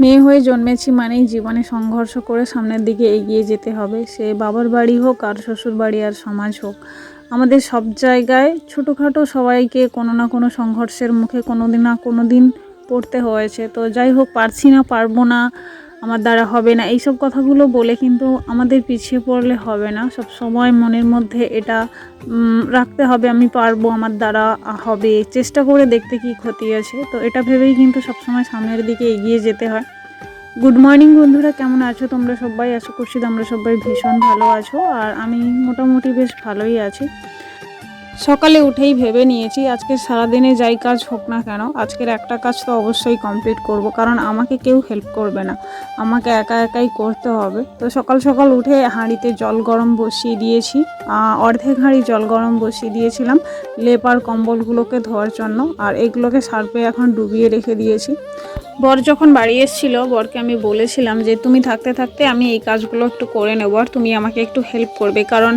মেয়ে হয়ে জন্মেছি মানেই জীবনে সংঘর্ষ করে সামনের দিকে এগিয়ে যেতে হবে। সে বাবার বাড়ি হোক, আর শ্বশুর বাড়ি আর সমাজ হোক। আমাদের সব জায়গায় ছোটোখাটো সবাইকে কোনো না কোনো সংঘর্ষের মুখে কোনো দিন না কোনো দিন পড়তে হয়েছে। তো যাই হোক, পারছি না, পারব না। আমার দ্বারা হবে না। এইসব কথাগুলো বলে কিন্তু আমাদের পিছিয়ে পড়লে হবে না। সব সময় মনের মধ্যে এটা রাখতে হবে, আমি পারব, আমার দ্বারা হবে। চেষ্টা করে দেখতে কি ক্ষতি আছে। তো এটা ভেবেই কিন্তু সবসময় সামনের দিকে এগিয়ে যেতে হয়। গুড মর্নিং বন্ধুরা, কেমন আছো? তোমরা সবাই আশা করছি তোমরা সবাই ভীষণ ভালো আছো। আর আমি মোটামুটি বেশ ভালোই আছি। সকালে উঠেই ভেবে নিয়েছি আজকে সারাদিনে যাই কাজ হোক না কেন, আজকের একটা কাজ তো অবশ্যই কমপ্লিট করব, কারণ আমাকে কেউ হেল্প করবে না। আমাকে একা একাই করতে হবে। তো সকাল সকাল উঠে হাঁড়িতে জল গরম বসিয়ে দিয়েছি অর্ধেক হাঁড়ি জল গরম বসিয়ে দিয়েছিলাম, লেপার কম্বলগুলোকে ধোয়ার জন্য, আর এগুলোকে সার্পে এখন ডুবিয়ে রেখে দিয়েছি। বর যখন বাড়ি এসেছিল, বরকে আমি বলেছিলাম যে, তুমি থাকতে থাকতে আমি এই কাজগুলো একটু করে নেব, আর তুমি আমাকে একটু হেল্প করবে। কারণ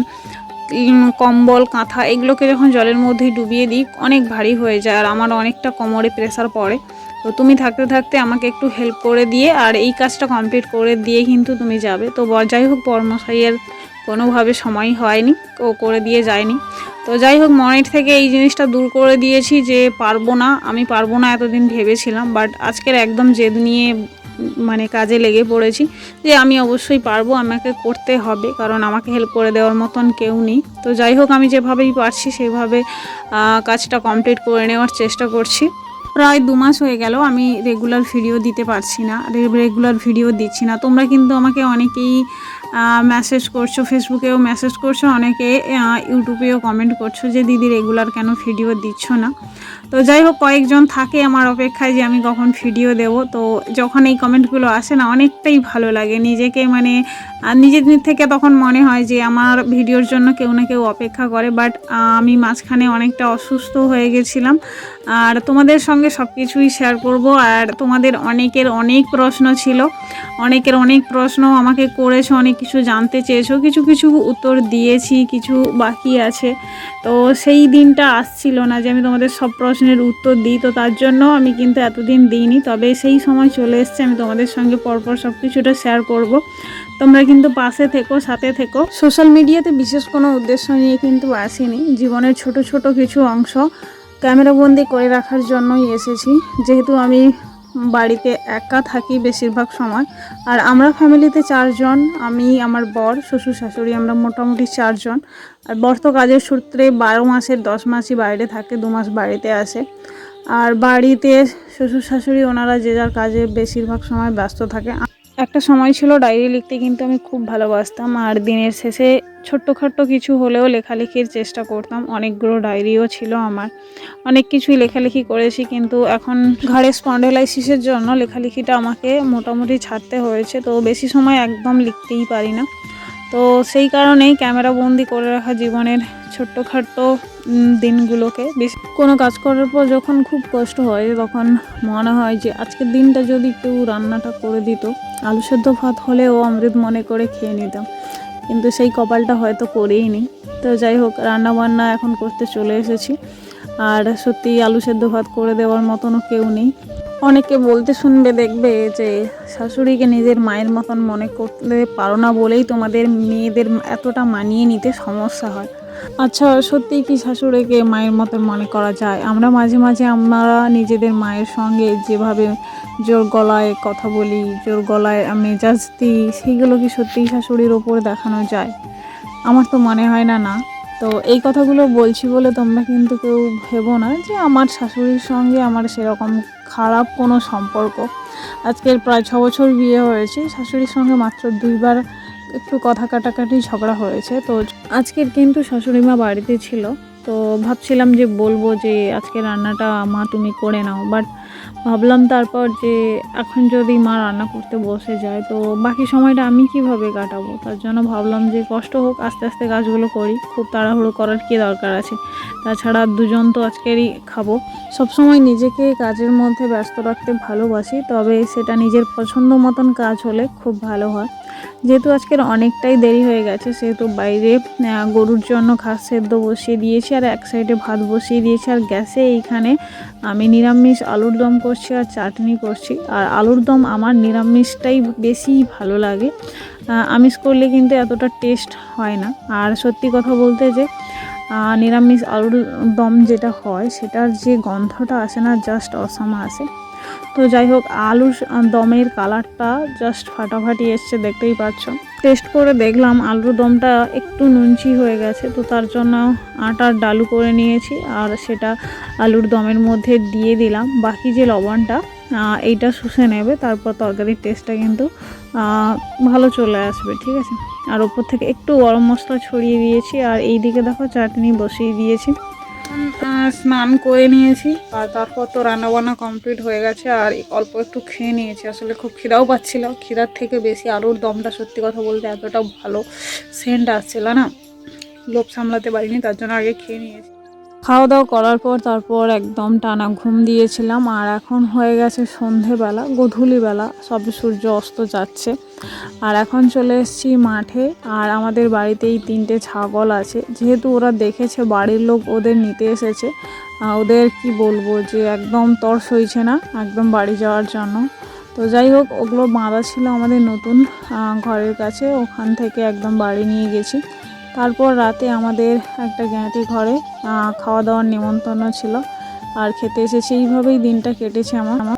কম্বল, কাঁথা এগুলোকে যখন জলের মধ্যে ডুবিয়ে দিই, অনেক ভারী হয়ে যায় আর আমার অনেকটা কোমরে প্রেসার পড়ে। তো তুমি থাকতে থাকতে আমাকে একটু হেল্প করে দিয়ে আর এই কাজটা কমপ্লিট করে দিয়ে কিন্তু তুমি যাবে। তো যাই হোক বর্মশাইয়ের কোনোভাবে সময় হয়নি, ও করে দিয়ে যায়নি। তো যাই হোক মনের থেকে এই জিনিসটা দূর করে দিয়েছি যে পারব না, আমি পারব না এতদিন ভেবেছিলাম বাট আজকের একদম জেদ নিয়ে মানে কাজে লেগে পড়েছি যে আমি অবশ্যই পারব, আমাকে করতে হবে, কারণ আমাকে হেল্প করে দেওয়ার মতন কেউ নেই। তো যাই হোক, আমি যেভাবেই পারছি সেভাবে কাজটা কমপ্লিট করে নেওয়ার চেষ্টা করছি। প্রায় দু মাস হয়ে গেল, আমি রেগুলার ভিডিও দিতে পারছি না রেগুলার ভিডিও দিচ্ছি না। তোমরা কিন্তু আমাকে অনেকেই মেসেজ করছ ফেসবুকেও মেসেজ করছ, অনেকে ইউটিউবেও কমেন্ট করছ যে, দিদি রেগুলার কেন ভিডিও দিচ্ছ না? তো যাই হোক, কয়েকজন থাকে আমার অপেক্ষায় যে, আমি কখন ভিডিও দেব? তো যখন এই কমেন্টগুলো আসে না, অনেকটাই ভালো লাগে। নিজেকে মানে নিজের থেকে তখন মনে হয় যে, আমার ভিডিওর জন্য কেউ না কেউ অপেক্ষা করে বাট আমি মাঝখানে অনেকটা অসুস্থ হয়ে গেছিলাম। আর তোমাদের সঙ্গে সব কিছুই শেয়ার করব। আর তোমাদের অনেকের অনেক প্রশ্ন ছিল। অনেকের অনেক প্রশ্ন আমাকে করেছ, অনেক কিছু জানতে চেয়েছো, কিছু কিছু উত্তর দিয়েছি, কিছু বাকি আছে। তো সেই দিনটা আসছিল না যে আমি তোমাদের সব প্রশ্নের উত্তর দিই, তো তার জন্য আমি কিন্তু এতদিন দিইনি। তবে সেই সময় চলে এসছে, আমি তোমাদের সঙ্গে পরপর সব কিছুটা শেয়ার করব। তোমরা কিন্তু পাশে থেকো, সাথে থেকো। সোশ্যাল মিডিয়াতে বিশেষ কোনো উদ্দেশ্য নিয়ে কিন্তু আসিনি। জীবনের ছোট ছোট কিছু অংশ ক্যামেরাবন্দি করে রাখার জন্যই এসেছি। যেহেতু আমি বাড়িতে একা থাকি বেশিরভাগ সময়। আর আমরা ফ্যামিলিতে চারজন, আমি, আমার বর, শ্বশুর, শাশুড়ি, আমরা মোটামুটি চারজন। আর বর তো কাজের সূত্রে বারো মাসের, দশ মাসই বাইরে থাকে, দু মাস বাড়িতে আসে। আর বাড়িতে শ্বশুর, শাশুড়ি, ওনারা যে যার কাজে বেশিরভাগ সময় ব্যস্ত থাকে। একটা সময় ছিল ডায়েরি লিখতে কিন্তু আমি খুব ভালোবাসতাম, আর দিনের শেষে ছোট্টখাট্ট কিছু হলেও লেখালেখির চেষ্টা করতাম। অনেকগুলো ডায়েরিও ছিল আমার। অনেক কিছুই লেখালেখি করেছি, কিন্তু এখন ঘাড়ে স্পন্ডেলাইসিসের জন্য লেখালেখিটা আমাকে মোটামুটি ছাড়তে হয়েছে, তো বেশি সময় একদম লিখতেই পারি না। তো সেই কারণেই ক্যামেরা বন্দি করে রাখা জীবনের ছোট্টখাট্ট দিনগুলোকে। বেশি, কোনো কাজ করার পর যখন খুব কষ্ট হয়, তখন মনে হয় যে আজকের দিনটা যদি কেউ রান্নাটা করে দিত, আলু সেদ্ধ ভাত হলেও অমৃত মনে করে খেয়ে নিতাম। কিন্তু সেই কপালটা হয়তো করেই নি। তো যাই হোক রান্না বান্না এখন করতে চলে এসেছি। আর সত্যি আলু সেদ্ধ ভাত করে দেওয়ার মতনও কেউ নেই। অনেকে বলতে শুনবে, দেখবে যে শাশুড়িকে নিজের মায়ের মতন মনে করতে পারো না বলেই তোমাদের মেয়েদের এতটা মানিয়ে নিতে সমস্যা হয়। আচ্ছা সত্যি কি শাশুড়িকে মায়ের মতন মনে করা যায়? আমরা মাঝে মাঝে আমরা নিজেদের মায়ের সঙ্গে যেভাবে জোর গলায় কথা বলি, জোর গলায় মেজাজ দিই সেইগুলো কি সত্যিই শাশুড়ির ওপর দেখানো যায়? আমার তো মনে হয় না না। তো এই কথাগুলো বলছি বলে তোমরা কিন্তু কেউ ভেবো না যে আমার শাশুড়ির সঙ্গে আমার সেরকম খারাপ কোনো সম্পর্ক। আজকের প্রায় ছ বছর বিয়ে হয়েছে, শাশুড়ির সঙ্গে মাত্র দুইবার একটু কথা কাটাকাটি ঝগড়া হয়েছে। তো আজকের কিন্তু শাশুড়ি মা বাড়িতে ছিল। তো ভাবছিলাম যে বলব যে আজকে রান্নাটা মা তুমি করে নাও বাট ভাবলাম তারপর যে এখন যদি মা রান্না করতে বসে যায়, তো বাকি সময়টা আমি কীভাবে কাটাবো? তার জন্য ভাবলাম যে কষ্ট হোক, আস্তে আস্তে কাজগুলো করি, খুব তাড়াহুড়ো করার কী দরকার আছে? তাছাড়া দুজন তো আজকেরই খাব। সবসময় নিজেকে কাজের মধ্যে ব্যস্ত রাখতে ভালোবাসি, তবে সেটা নিজের পছন্দ মতন কাজ হলে খুব ভালো হয়। যেহেতু আজকের অনেকটাই দেরি হয়ে গেছে, সেহেতু বাইরে গরুর জন্য ঘাস সেদ্ধ বসিয়ে দিয়েছি আর এক সাইডে ভাত বসিয়ে দিয়েছি আর গ্যাসে এইখানে আমি নিরামিষ আলুর দম করছি আর চাটনি করছি। আর আলুর দম আমার নিরামিষটাই বেশি ভালো লাগে। আমিষ করলে কিন্তু এতটা টেস্ট হয় না। আর সত্যি কথা বলতে যে নিরামিষ আলুর দম যেটা হয়, সেটার যে গন্ধটা আসে না, জাস্ট অসামা আসে। তো যাই হোক, আলুর দমের কালারটা জাস্ট ফাটাফাটি এসছে, দেখতেই পাচ্ছ। টেস্ট করে দেখলাম আলুর দমটা একটু নুনচি হয়ে গেছে, তো তার জন্য আটার ডালু করে নিয়েছি আর সেটা আলুর দমের মধ্যে দিয়ে দিলাম। বাকি যে লবণটা এইটা শুষে নেবে, তারপর তরকারির টেস্টটা কিন্তু ভালো চলে আসবে, ঠিক আছে? আর ওপর থেকে একটু গরম মশলা ছড়িয়ে দিয়েছি, আর এই দিকে দেখো, চাটনি বসিয়ে দিয়েছি। আহ, স্নান করে নিয়েছি আর তারপর তো রান্নাবান্না কমপ্লিট হয়ে গেছে আর অল্প একটু খেয়ে নিয়েছি। আসলে খুব খিদাও পাচ্ছিল খিদার থেকে বেশি আলুর দমটা সত্যি কথা বলতে এতটা ভালো সেন্ট আসছিল না। লোভ সামলাতে পারিনি তার জন্য আগে খেয়ে নিয়েছি। খাওয়া দাওয়া করার পর তারপর একদম টানা ঘুম দিয়েছিলাম আর এখন হয়ে গেছে সন্ধেবেলা, গধূলিবেলা, সবে সূর্য অস্ত যাচ্ছে। আর এখন চলে এসেছি মাঠে আর আমাদের বাড়িতেই তিনটে ছাগল আছে। যেহেতু ওরা দেখেছে, বাড়ির লোক ওদের নিতে এসেছে ওদের কি বলব যে একদম তর সইছে না, একদম বাড়ি যাওয়ার জন্য। তো যাই হোক, ওগুলো বাঁধা ছিল আমাদের নতুন ঘরের কাছে, ওখান থেকে একদম বাড়ি নিয়ে গেছি। তারপর রাতে আমাদের একটা জ্ঞাতি ঘরে খাওয়া দাওয়ার নিমন্ত্রণ ছিল। আর খেতে এসে সেইভাবেই দিনটা কেটেছে আমার আমার।